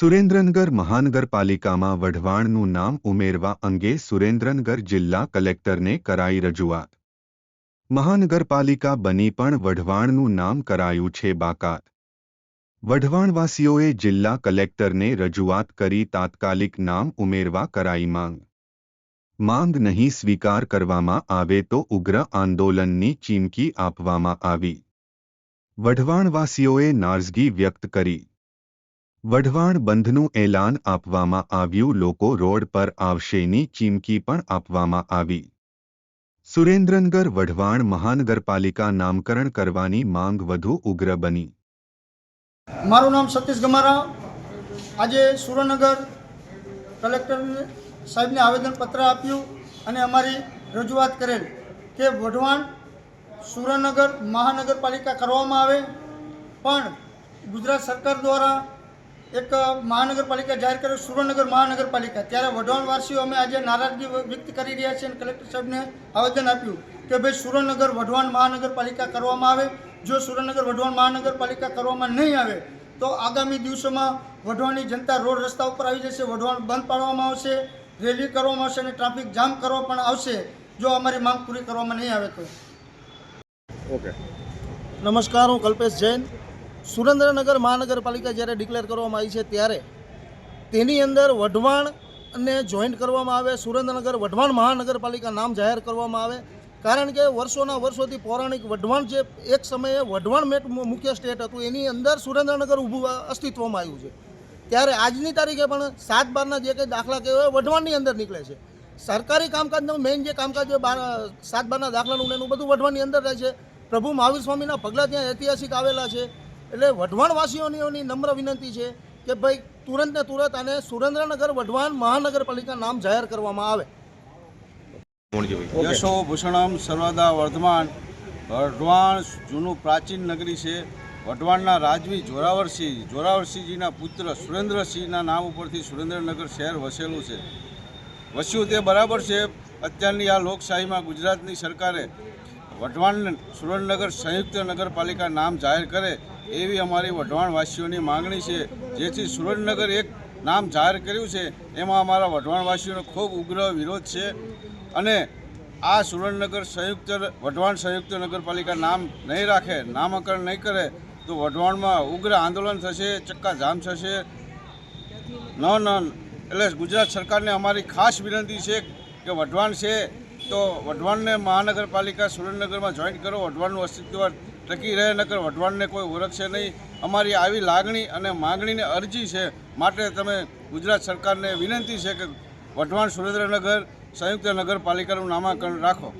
સુરેન્દ્રનગર મહાનગરપાલિકામાં વઢવાણનું નામ ઉમેરવા અંગે સુરેન્દ્રનગર જિલ્લા કલેક્ટરને કરાઈ રજૂઆત. મહાનગરપાલિકા બની પણ વઢવાણનું નામ કરાયું છે બાકાત. વઢવાણવાસીઓએ જિલ્લા કલેક્ટરને રજૂઆત કરી તાત્કાલિક નામ ઉમેરવા કરાઈ માંગ. માંગ નહીં સ્વીકાર કરવામાં આવે તો ઉગ્ર આંદોલનની ચીમકી આપવામાં આવી. વઢવાણવાસીઓએ નારાજગી વ્યક્ત કરી. વઢવાણ બંધનું એલાન આપવામાં આવ્યું, લોકો રોડ પર આવશેની ચીમકી પણ આપવામાં આવી. સુરેન્દ્રનગર વઢવાણ મહાનગરપાલિકા નામકરણ કરવાની માંગ વધુ ઉગ્ર બની. મારું નામ સતીશ ગમારા. આજે સુરેન્દ્રનગર કલેક્ટર સાહેબને આવેદનપત્ર આપ્યું અને અમારી રજૂઆત કરેલ કે વઢવાણ સુરેન્દ્રનગર મહાનગરપાલિકા કરવામાં આવે, પણ ગુજરાત સરકાર દ્વારા એક મહાનગરપાલિકા જાહેર કર્યું સુરેન્દ્રનગર મહાનગરપાલિકા. ત્યારે વઢવાણવાસીઓ અમે આજે નારાજગી વ્યક્ત કરી રહ્યા છીએ અને કલેક્ટર સાહેબને આવેદન આપ્યું કે ભાઈ સુરેન્દ્રનગર વઢવાણ મહાનગરપાલિકા કરવામાં આવે. જો સુરેન્દ્રનગર વઢવાણ મહાનગરપાલિકા કરવામાં નહીં આવે તો આગામી દિવસોમાં વઢવાણની જનતા રોડ રસ્તા ઉપર આવી જશે વઢવાણ બંધ પાડવામાં આવશે રેલી કરવામાં આવશે અને ટ્રાફિક જામ કરવા પણ આવશે. જો અમારી માંગ પૂરી કરવામાં નહીં આવે તો. ઓકે. નમસ્કાર હું કલ્પેશ જૈન. સુરેન્દ્રનગર મહાનગરપાલિકા જ્યારે ડિક્લેર કરવામાં આવી છે ત્યારે તેની અંદર વઢવાણ ને જોઈન્ટ કરવામાં આવે, સુરેન્દ્રનગર વઢવાણ મહાનગરપાલિકા નામ જાહેર કરવામાં આવે. કારણ કે વર્ષોના વર્ષોથી પૌરાણિક વઢવાણ જે એક સમયે વઢવાણ મેટ મુખ્ય સ્ટેટ હતું, એની અંદર સુરેન્દ્રનગર ઊભું અસ્તિત્વમાં આવ્યું છે. ત્યારે આજની તારીખે પણ સાત બારના જે કંઈ દાખલા કહેવાય વઢવાણની અંદર નીકળે છે. સરકારી કામકાજનું મેઇન જે કામકાજ બાર સાત બારના દાખલાનું એનું બધું વઢવાણની અંદર રહે છે. પ્રભુ મહાવીર સ્વામીના પગલાં ત્યાં ઐતિહાસિક આવેલા છે. એટલે વઢવાણવાસીઓની નમ્ર વિનંતી છે કે ભાઈ તુરંત ને તુરંત અને સુરેન્દ્રનગર વઢવાણ મહાનગરપાલિકા નામ જાહેર કરવામાં આવે. યશો ભૂષણમ સર્વદા વર્ધમાન. વઢવાણ જૂનું પ્રાચીન નગરી છે. વઢવાણના રાજવી જોરાવરસિંહ જોરાવરસિંહજીના પુત્ર સુરેન્દ્રસિંહના નામ ઉપરથી સુરેન્દ્રનગર શહેર વસેલું છે. વસ્યું તે બરાબર છે. અત્યારની આ લોકશાહીમાં ગુજરાતની સરકારે વઢવાણ સુરેન્દ્રનગર સંયુક્ત નગરપાલિકા નામ જાહેર કરે એવી અમારી વઢવાણવાસીઓની માંગણી છે, જેથી સુરેન્દ્રનગર એક નામ જાહેર કર્યું છે, એમાં અમારા વઢવાણવાસીઓનો ખૂબ ઉગ્ર વિરોધ છે. અને આ સુરેન્દ્રનગર સંયુક્ત વઢવાણ સંયુક્ત નગરપાલિકા નામ નહીં રાખે, નામકરણ નહીં કરે, તો વઢવાણમાં ઉગ્ર આંદોલન થશે ચક્કાજામ થશે. ન ન, એટલે ગુજરાત સરકારને અમારી ખાસ વિનંતી છે કે વઢવાણ છે, તો વઢવાણને મહાનગરપાલિકા સુરેન્દ્રનગરમાં જોઈન્ટ કરો, વઢવાણનું અસ્તિત્વ ટકી રહે, નકર વઢવાણને કોઈ ઓળખશે નહીં. અમારી આવી લાગણી અને માગણીને અરજી છે માટે તમે ગુજરાત સરકારને વિનંતી છે કે વઢવાણ સુરેન્દ્રનગર સંયુક્ત નગરપાલિકાનું નામાંકન રાખો.